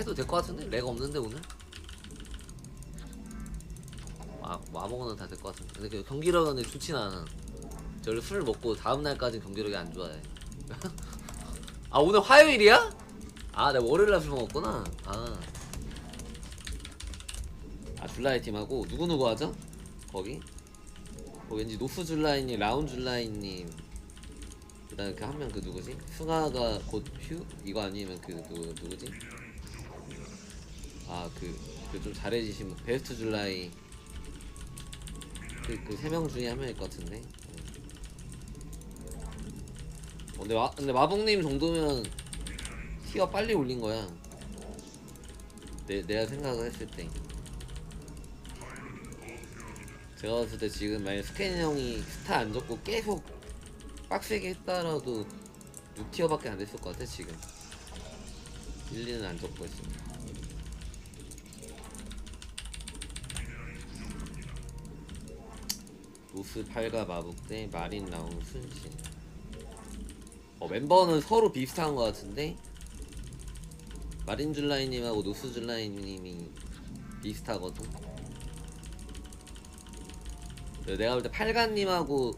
해도 될 것 같은데? 렉 없는데 오늘? 아, 뭐 아무거나 다될 것 같은데 근데 그 경기력은 좋진 않아 저 원래 술 먹고 다음날까지 경기력이 안 좋아해 아 오늘 화요일이야? 아 내가 월요일날 술 먹었구나 아, 아 줄라이 팀하고 누구누구 하죠? 거기? 거 왠지 노스 줄라이님 라운 줄라이님 그 다음에 그 한 명 그 누구지? 승아가 곧 휴? 이거 아니면 그 누구, 누구지? 아그그 좀 잘해지신 분 베스트 줄라이. 그 그 세 명 중에 한 명일 것 같은데. 어, 근데, 마, 근데 마봉님 정도면 티가 빨리 올린 거야. 내, 내가 생각을 했을 때. 제가 봤을 때 지금 만약 스캔 형이 스타 안 적고 계속 빡세게 했다라도 6티어밖에 안 됐을 것 같아 지금. 1, 2는 안 적고 했으면 로스 팔가 마북 대 마린 라운 순신. 어, 멤버는 서로 비슷한 것 같은데? 마린 줄라이님하고 노스 줄라이님이 비슷하거든? 내가 볼 때 팔간님하고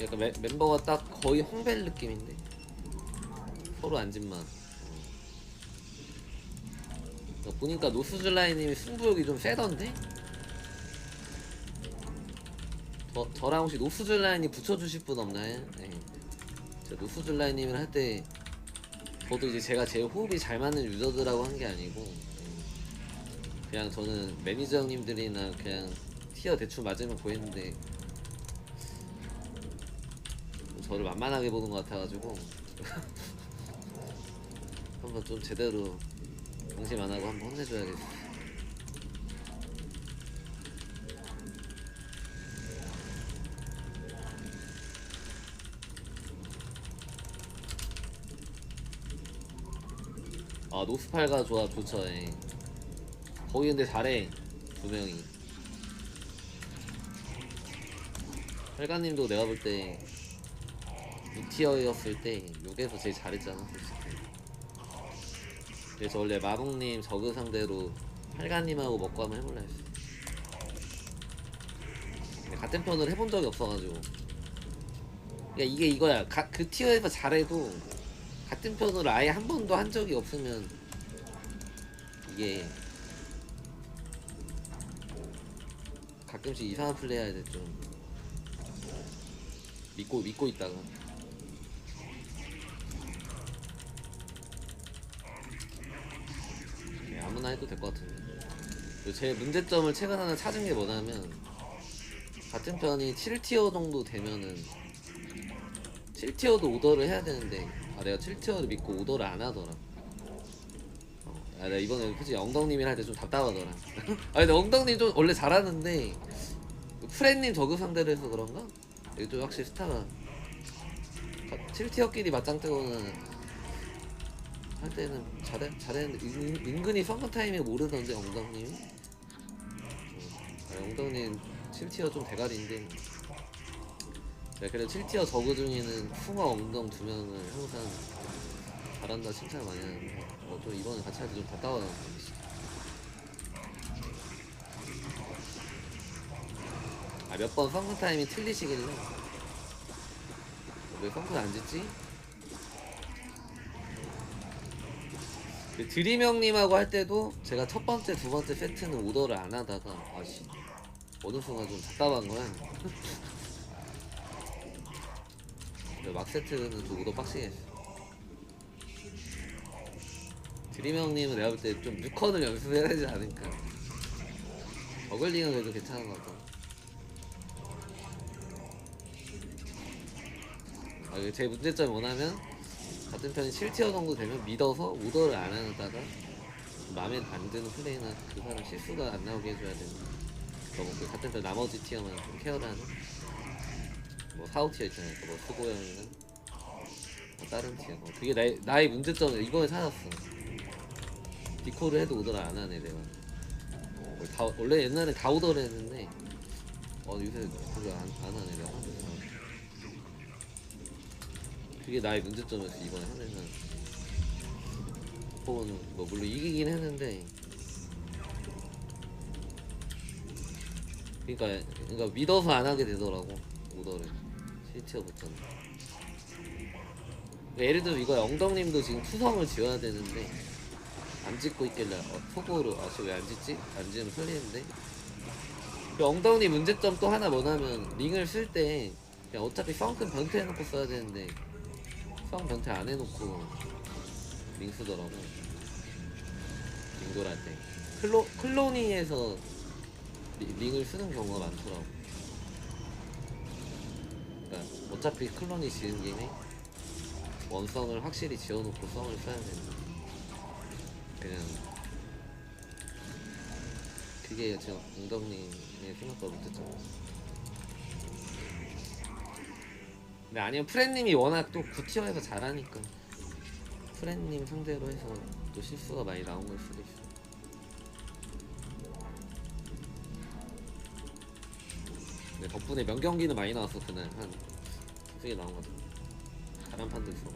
약간 멤- 멤버가 딱 거의 홍벨 느낌인데? 서로 앉은만 보니까 노스줄라이님이 승부욕이 좀 세던데? 저, 저랑 혹시 노스줄라이님 붙여주실 분 없나요? 네. 제가 노스줄라이님을 할 때 저도 이제 제가 제일 호흡이 잘 맞는 유저들하고 한 게 아니고 음, 그냥 저는 매니저 형님들이나 그냥 티어 대충 맞으면 보이는데 저를 만만하게 보는 것 같아가지고 한번 좀 제대로 방심 안 하고 한번 혼내줘야겠어. 아 노스팔가 좋아 좋죠. 예. 거기 근데 잘해 두 명이. 팔가님도 내가 볼때 6티어였을 때 6에서 제일 잘했잖아 솔직히 그래서 원래 마봉님 저그 상대로 팔가님하고 먹고 한번 해볼라 했어. 같은 편을 해본 적이 없어가지고. 그러니까 이게 이거야. 가, 그 티어에서 잘해도 같은 편으로 아예 한 번도 한 적이 없으면 이게 가끔씩 이상한 플레이 해야 돼좀. 믿고 믿고 있다가 네, 아무나 해도 될 것 같은데. 제 문제점을 최근 하나 찾은 게 뭐냐면 같은 편이 7티어 정도 되면은 7티어도 오더를 해야 되는데 아 내가 7티어를 믿고 오더를 안 하더라. 어, 아 내가 이번에 솔직히 엉덩님이랑 할 때 좀 답답하더라. 아 근데 엉덩님 좀 원래 잘하는데 프렌님 저그 상대로 해서 그런가? 이게 좀 확실히 스타가. 7티어끼리 맞짱 뜨고는 할 때는 잘해, 은, 은근히 펑크 타이밍 모르던데 엉덩님. 아, 엉덩님 7티어 좀 대가리인데. 네, 그래 7티어 저그 중에는 풍어 엉덩 두 명을 항상 잘한다 칭찬 많이 하는데 어, 좀 이번에 같이 할 때 좀 답답하다 아 몇 번 펑크 타이밍 틀리시길래. 왜 펑크를 안 짓지? 그 드림 형님하고 할 때도 제가 첫 번째, 두 번째 세트는 오더를 안 하다가 아씨 어느 순간 좀 답답한 거야. 근데 막 세트는 또 오더 빡시게 했어. 드림 형님은 내가 볼 때 좀 뉴컨을 연습해야 되지 않을까. 버글링은 그래도 괜찮은 것 같아. 아, 제 문제점이 뭐냐면 같은 편이 7티어 정도 되면 믿어서 오더를 안 하다가 마음에 안 드는 플레이나 그 사람 실수가 안 나오게 해줘야 되는 너무 그 같은 편 나머지 티어만 좀 케어를 하는 뭐 4, 5티어 있잖아요. 뭐 수고 형이나 뭐 다른 티어. 뭐 그게 나의, 나의 문제점을 이번에 찾았어. 디코를 해도 오더를 안 하네 내가. 어, 다, 원래 옛날에 다 오더를 했는데 어 요새 그거 안, 안 하네 내가 그게 나의 문제점이었어 이번에 하면은 포는 뭐 물론 이기긴 했는데. 그러니까 그러니까 믿어서 안 하게 되더라고 오더를. 실티어부터는 그러니까 예를 들어 이거 엉덩님도 지금 투성을 지어야 되는데 안 짓고 있길래 어, 속으로 아저 왜 안 짓지? 안 지으면 설리는데. 그 엉덩이 문제점 또 하나 뭐냐면 링을 쓸 때 어차피 펑큰 변태 해놓고 써야 되는데 펑 변태 안 해놓고 링 쓰더라고. 링 돌할 때. 클로, 클로니에서 리, 링을 쓰는 경우가 많더라고. 그러니까 어차피 클로니 지은 김에 원성을 확실히 지어놓고 성을 써야 되는데 그냥 그게 지금 엉덩이의 생각보다 못했잖아 근데 아니면 프렌님이 워낙 또 구티어에서 잘하니까 프렌님 상대로 해서 또 실수가 많이 나온 걸 수도 있어. 근데 덕분에 명경기는 많이 나왔어 그날 한 두개 나온 것 같아. 잘한 판도 있어.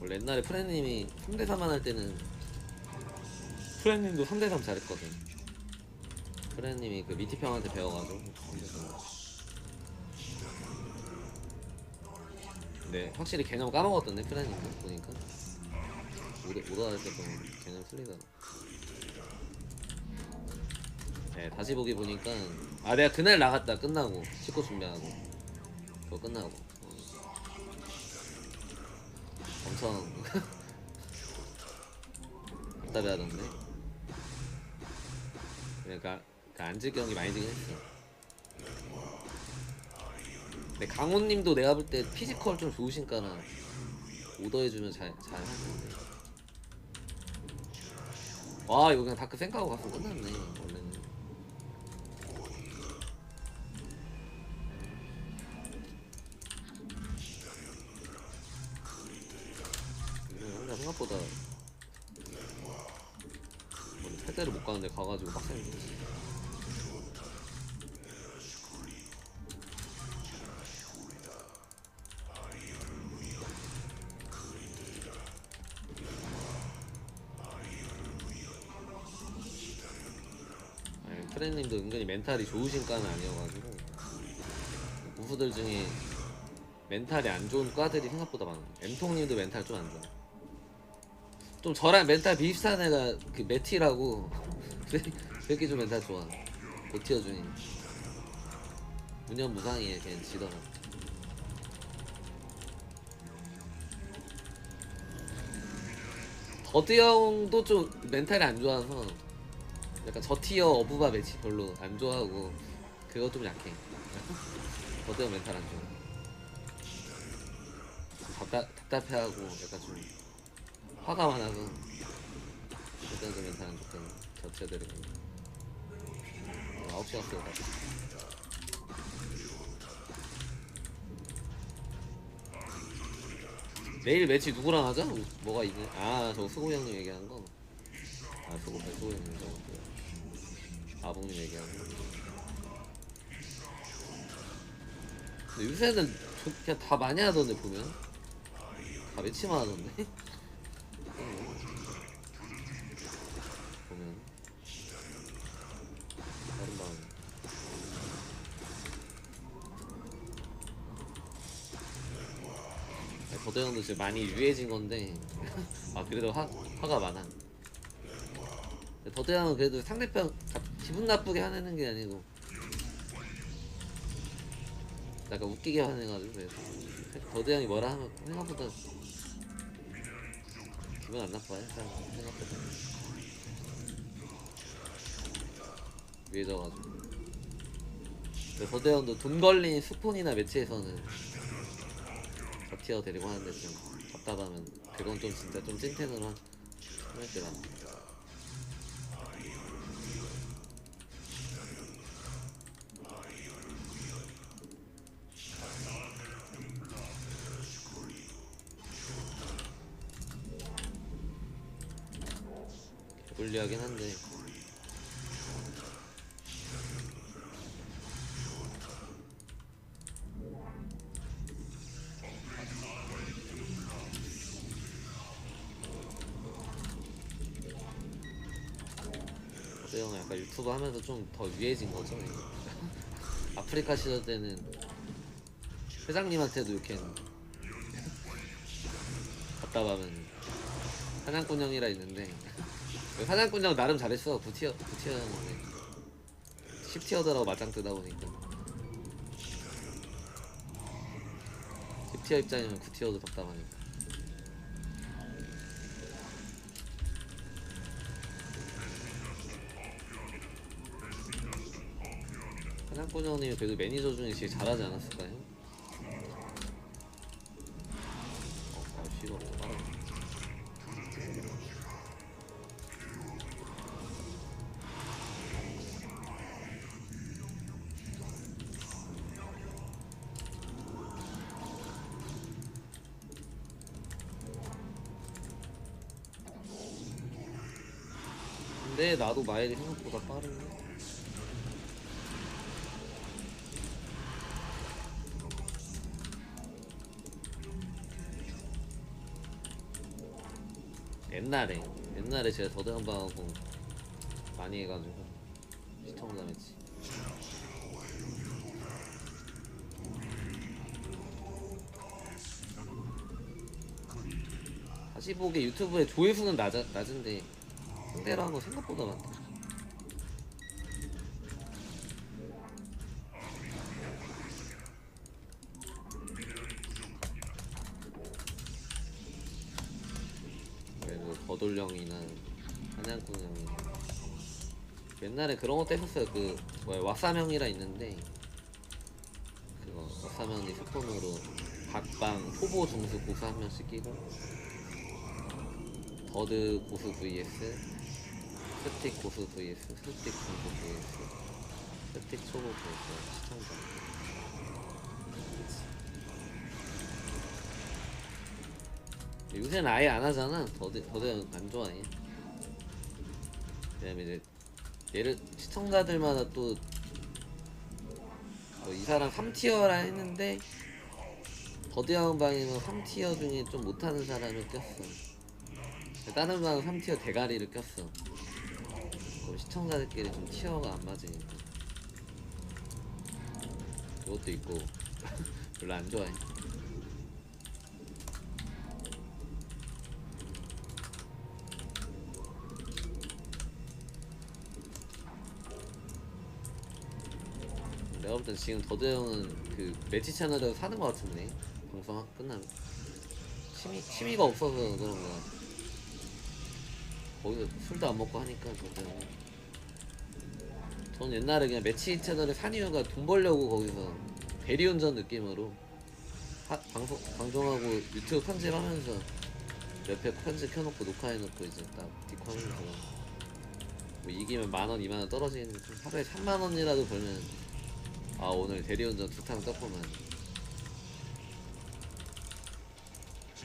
원래 옛날에 프렌님이 3대3만 할 때는 프렌님도 3대3 잘했거든 프렌님이 그 미티 평 한테 배워가지고 3대3. 네 확실히 개념 까먹었던데 프렌님도 보니까 오더 오더 할때 보면 개념 틀리더라 네 다시 보기 보니까 아 내가 그날 나갔다 끝나고 씻고 준비하고 그거 끝나고 어. 엄청 답답해 하던데 그러니까 그 안질 경이 많이 지긴 했어. 근데 강호님도 내가 볼 때 피지컬 좀 좋으신까라 오더해주면 잘, 잘 하는데. 와 이거 그냥 다크 생각하고 갔으면 끝났네 멘탈이 좋으신 과는 아니어가지고 부수들 중에 멘탈이 안 좋은 과들이 생각보다 많아. 엠통님도 멘탈 좀 안 좋아. 좀 저랑 멘탈 비슷한 애가 그 메티라고 그렇게 좀 멘탈 좋아. 고티어 중에 무념 무상이에 그냥 지더라. 더드 형도 좀 멘탈이 안 좋아서 약간 저 티어 어부바 매치 별로 안 좋아하고 그거 좀 약해. 형 멘탈 안 좋아. 답답, 답답해하고 약간 좀 화가 많아서 좀 멘탈 안 좋거든. 저체들이. 9시 갔어요. 나. 내일 매치 누구랑 하자? 뭐가 있냐? 아, 저 수고 형님 얘기하는 거. 아, 수고, 수고 형님. 아봉님 얘기하는 거. 근데 요새는 저- 그냥 다 많이 하던데, 보면. 다 매치만 하던데? 보면. 다른 방. 더대 형도 지금 많이 유해진 건데 아 그래도 화, 화가 많아 더대 형은 그래도 상대편 가- 기분 나쁘게 화내는 게 아니고. 약간 웃기게 화내가지고 그래서. 더대 형이 뭐라 하면 생각보다 기분 안 나빠요 생각보다. 유해져가지고. 근데 더대 형도 돈 걸린 스폰이나 매치에서는 저티어 데리고 하는데 좀 답답하면 그건 좀 진짜 좀 찐텐으로 한- 할 때가 불리하긴 한데. 그형 약간 유튜브 하면서 좀 더 위해진 거죠 아프리카 시절 때는. 회장님한테도 이렇게 갔다 가면 사냥꾼 형이라 있는데. 사냥꾼 형 나름 잘했어. 9티어 9티어였는데 10티어더라고 맞짱 뜨다 보니까. 10티어 입장이면 9티어도 답답하니까. 사냥꾼 형님이 그래도 매니저 중에 제일 잘하지 않았을까요? 나도 마일이 생각보다 빠르네. 옛날에 옛날에 제가 더대한방하고 많이 해가지고 매치 다시 보기 유튜브에 조회수는 낮아, 낮은데 상대로 한거 생각보다 많다. 그래도 거돌령이나 한양꾼 형이 옛날에 그런 것도 했었어요. 그 뭐야 왁사명이라 있는데 그거 왁사명이 스폰으로 각방 후보 중수 고수 한 명씩 끼고 버드 고수 vs 스틱 고수 vs 스틱 중수 vs 스틱 초보 vs 시청자 요새는 아예 안 하잖아. 더대 더대 안 좋아해. 왜냐면 이제 얘를 시청자들마다 또뭐이 사람 3티어라 했는데 거대한 방에는 3티어 중에 좀 못하는 사람을 꼈어. 다른 방은 3티어 대가리를 꼈어. 시청자들끼리 좀 티어가 안 맞으니까. 그것도 있고. 별로 안 좋아해. 내가 볼땐 지금 더드 형은 그 매치 채널에서 사는 것 같은데. 방송 하- 끝나면. 취미, 취미가 없어서 그런 거야. 거기서 술도 안 먹고 하니까 형 은전 옛날에 그냥 매치 채널에 산 이유가 돈 벌려고 거기서 대리운전 느낌으로 하, 방송, 방송하고 유튜브 편집하면서 옆에 편집 켜놓고 녹화해놓고 이제 딱 디코하면서 뭐 이기면 만원, 이만원 떨어지는 좀 하루에 3만원이라도 벌면 아 오늘 대리운전 두 탕 떴구만.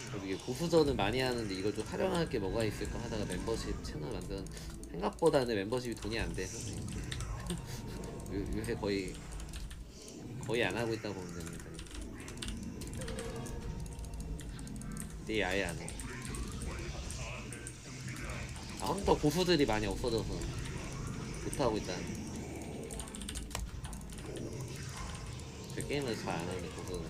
그래도 이게 고수전을 많이 하는데 이걸 좀 활용할 게 뭐가 있을까 하다가 멤버십 채널 만든 생각보다는 멤버십이 돈이 안 돼서 요, 요새 거의 거의 안 하고 있다고 보면 됩니다. 네 아예 안 해. 아 헌터 고수들이 많이 없어져서 못하고 있다는. 그 게임을 잘 안 하는 고수는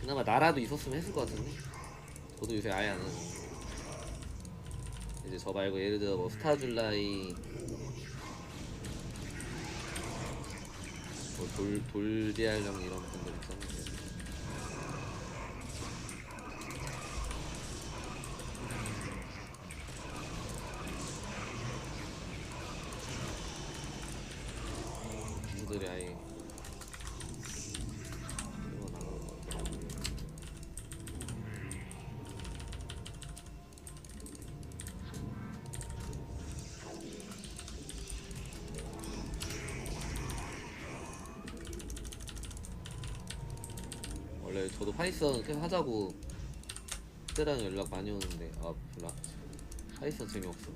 그나마 나라도 있었으면 했을 것 같은데? 저도 요새 아예 안 하는 이제 저 말고 예를 들어 뭐 스타줄라이 뭐 돌, 돌디알령 이런 분들 있었는데 계속 하자고. 그때랑 연락 많이 오는데. 아 안- 파이썬 재미없어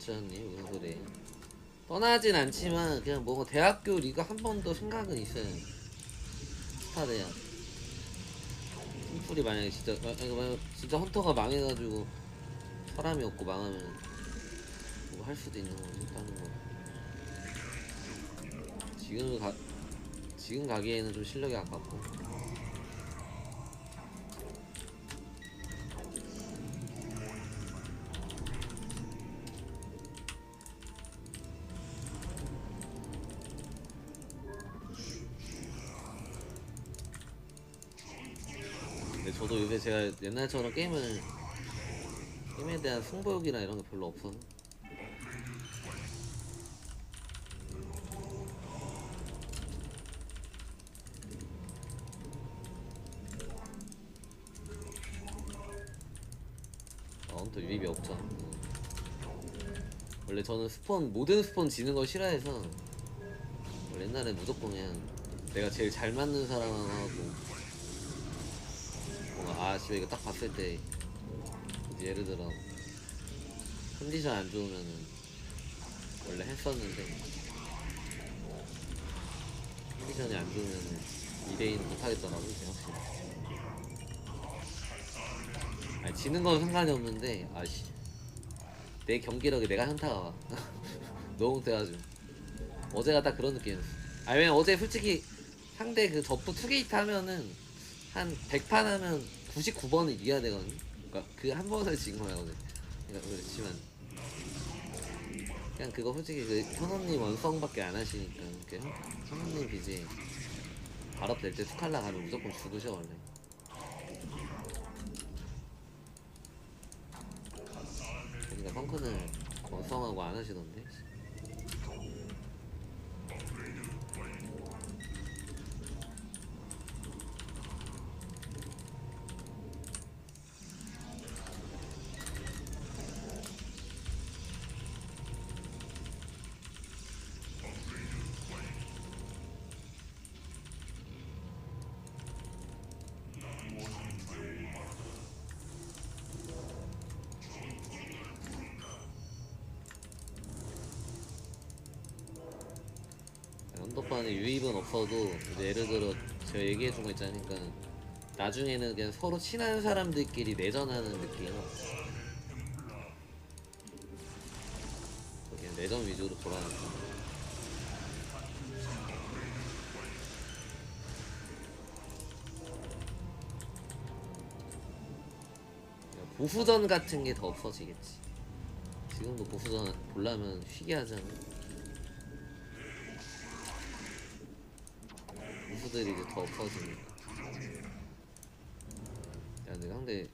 무슨 소리 떠나진 않지만 그냥 뭐 대학교 리그 한 번 더 생각은 있어요. 스타 대학 팀플이 만약에 진짜 마- 아니, 만약 진짜 헌터가 망해가지고 사람이 없고 망하면 뭐 할 수도 있는 거지 하는 거 지금 가 지금 가기에는 좀 실력이 아깝고 제가 옛날처럼 게임을 게임에 대한 승부욕이나 이런 게 별로 없어서 아무튼 유입이 없죠 음. 원래 저는 스폰 모든 스폰 지는 걸 싫어해서 원래 옛날에 무조건 그냥 내가 제일 잘 맞는 사람하고 씨발 이거 딱 봤을 때 예를 들어 컨디션 안 좋으면은 원래 했었는데 컨디션이 안 좋으면은 2대2는 못하겠더라고 확실히. 아니 지는 건 상관이 없는데 아씨. 내 경기력에 내가 현타가 와. 너무 못해가지고. 어제가 딱 그런 느낌이었어. 아니 왜냐면 어제 솔직히 상대 그 저프 투게이트 하면은 한 100판 하면 99번은 이겨야 되거든. 그러니까 그 한 번을 진 거야 오늘. 그러니까 그렇지만 그냥 그거 솔직히 그 현원님 원성밖에 안 하시니까 그 현- 현원님 비지 발업 될때 스칼라 가면 무조건 죽으셔 원래. 그러니까 펑크는 원성하고 안 하시던데. 언더반에 유입은 없어도 이제 예를 들어 제가 얘기해 준 거 있잖아요. 그러니까 나중에는 그냥 서로 친한 사람들끼리 내전하는 느낌. 그냥 내전 위주로 돌아가는 거. 보수전 같은 게 더 없어지겠지. 지금도 보수전 보려면 쉬게 하잖아. 무수들이 이제 더 없어지니까. 야, 근데 상대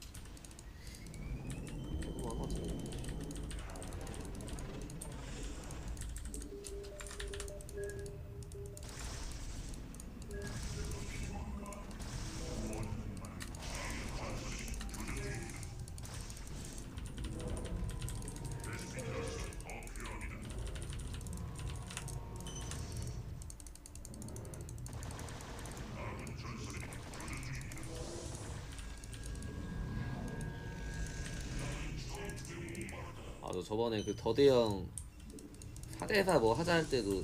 저 저번에 그 더대형 4대4 뭐 하자 할 때도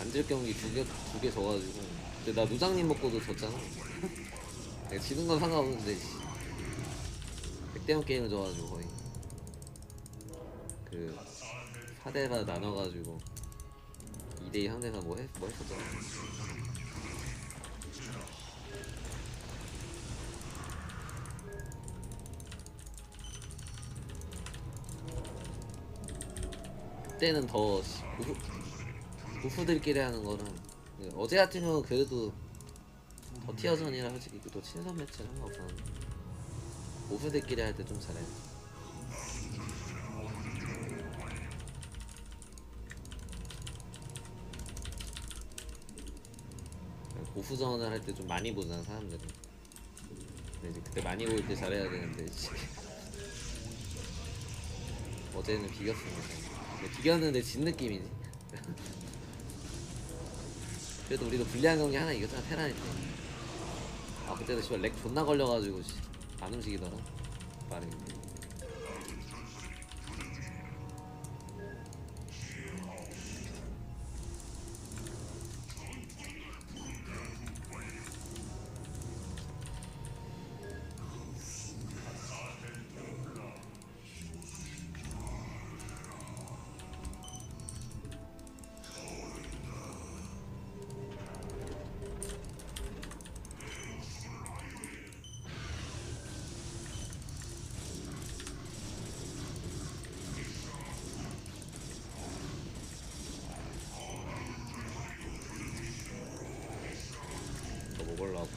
안질 경기 두 개, 두 개 져가지고. 근데 나 누장님 먹고도 졌잖아. 내가 지는 건 상관없는데, 씨. 100대형 게임을 져가지고 거의. 그, 4대4 나눠가지고. 2대2 상대가 뭐, 했, 뭐 했었잖아. 그때는 더 고수들끼리 하는 거는 그 어제 같은 경우 는 그래도 더 티어전이라 솔직히 또 친선 매치는 상관없었는데 고수들끼리 할 때 좀 잘해 고수전을 할 때 좀 많이 보잖아 사람들은. 근데 이제 그때 많이 볼때 잘해야 되는데 씨. 어제는 비겼습니다 근데 비겼는데 진 느낌이지. 그래도 우리도 불리한 경기 하나 이겼잖아 테란일 때아 그때도 씨발 렉 존나 걸려가지고 씨, 안 움직이더라. 빠르게 하고.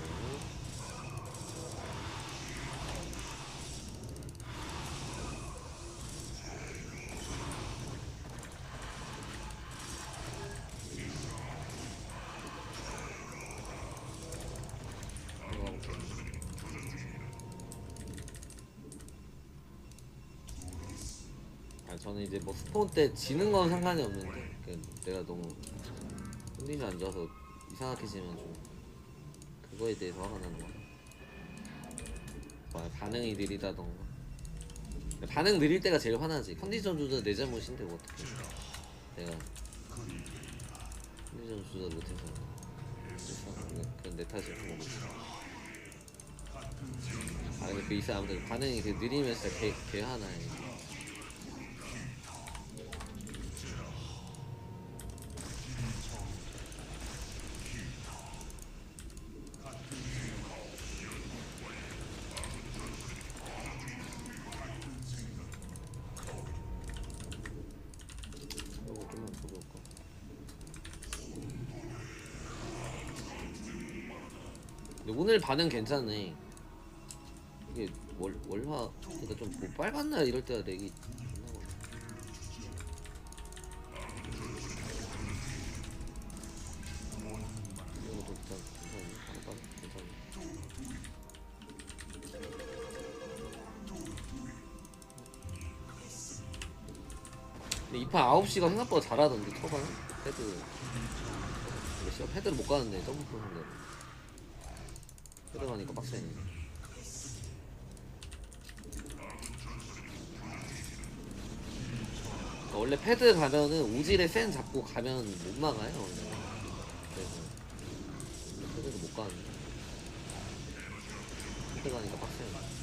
아 저는 이제 뭐 스폰 때 지는 건 상관이 없는데 그 내가 너무 컨디션 안 좋아서 이상하게 지면 좀 그거에 대해서 화가 나는 거야. 뭐. 반응이 느리다던가. 반응 느릴 때가 제일 화나지. 컨디션 조절 내 잘못인데 뭐 어떡해. 내가 컨디션 조절 못해서. 그건 내 탓일 거고 아 근데 그 이상 아무튼 반응이 그 느리면 진짜 개, 개 화나요 이거 좀만 더 볼까? 근데 오늘 반응 괜찮네. 이게 월 월화 그러니까 좀뭐 빨간 날 이럴 때가 렉이 이판 9시가 생각보다 잘하던데 초반 헤드 씨발 헤드를 못 가는데 점프 상대로 헤드 가니까 빡세네. 그러니까 원래 패드 가면은 오질에 센 잡고 가면 못 막아요 원래. 그래서 패드를 못 가는데. 헤드 가니까 빡세네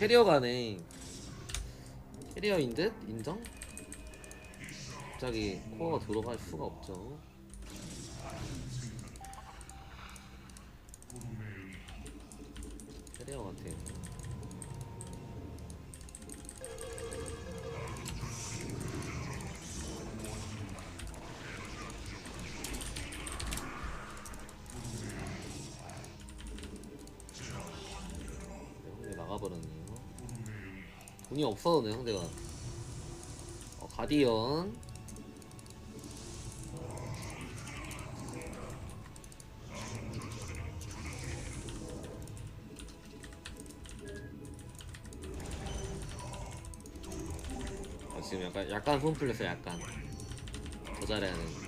캐리어 가네. 캐리어인 듯? 인정? 갑자기 코어가 들어갈 수가 없죠. 없어도 내 형대가. 어, 가디언. 아, 지금 약간 약간 손 풀렸어 약간 더 잘해야 되는 오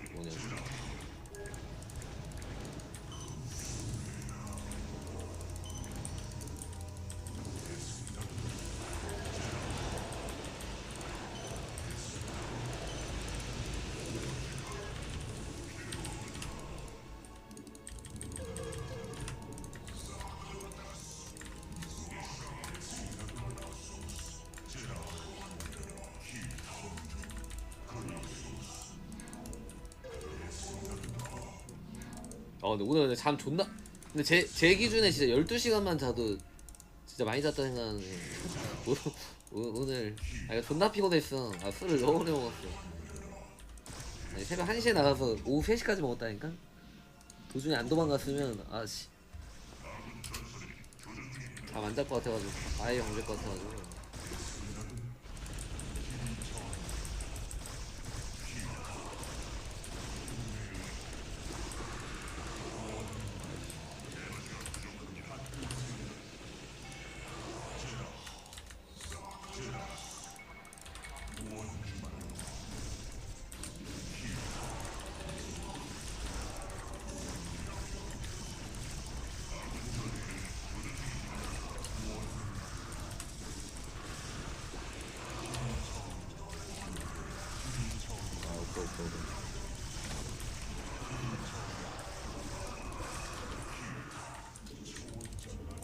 근데 오늘 근데 잠 존나 근데 제, 제 기준에 진짜 12시간만 자도 진짜 많이 잤다 생각하는데 오, 오, 오늘. 아 이거 존나 피곤했어. 아 술을 너무 오래 먹었어. 아니 새벽 1시에 나가서 오후 3시까지 먹었다니까? 도중에 안 도망갔으면 아씨. 잠안잘것 같아가지고 아예 안잘것 같아가지고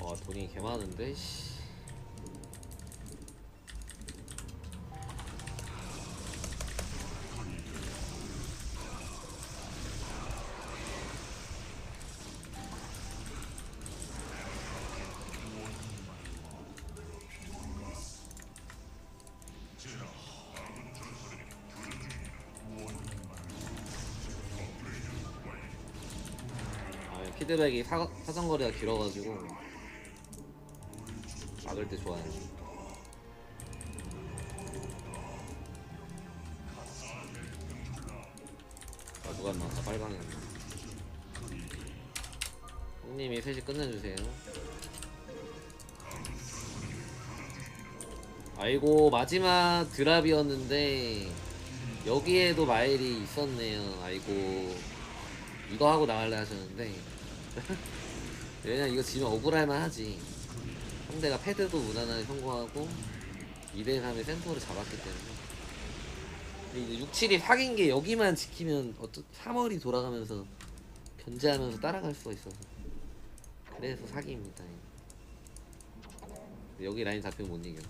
와 돈이 개 많은데 씨. 피드백이 사, 사정거리가 길어가지고 막을 때 좋아요. 아, 누가 나왔다 빨강이었네. 형님이 셋이 끝내주세요. 아이고 마지막 드랍이었는데 여기에도 마일이 있었네요. 아이고 이거 하고 나갈래 하셨는데 왜냐 이거 지면 억울할만 하지. 상대가 패드도 무난하게 성공하고 2대3의 센터를 잡았기 때문에. 근데 이제 6, 7이 사귄 게 여기만 지키면 어쩌 3월이 돌아가면서 견제하면서 따라갈 수가 있어서. 그래서 사기입니다 여기 라인 잡히면 못 이겨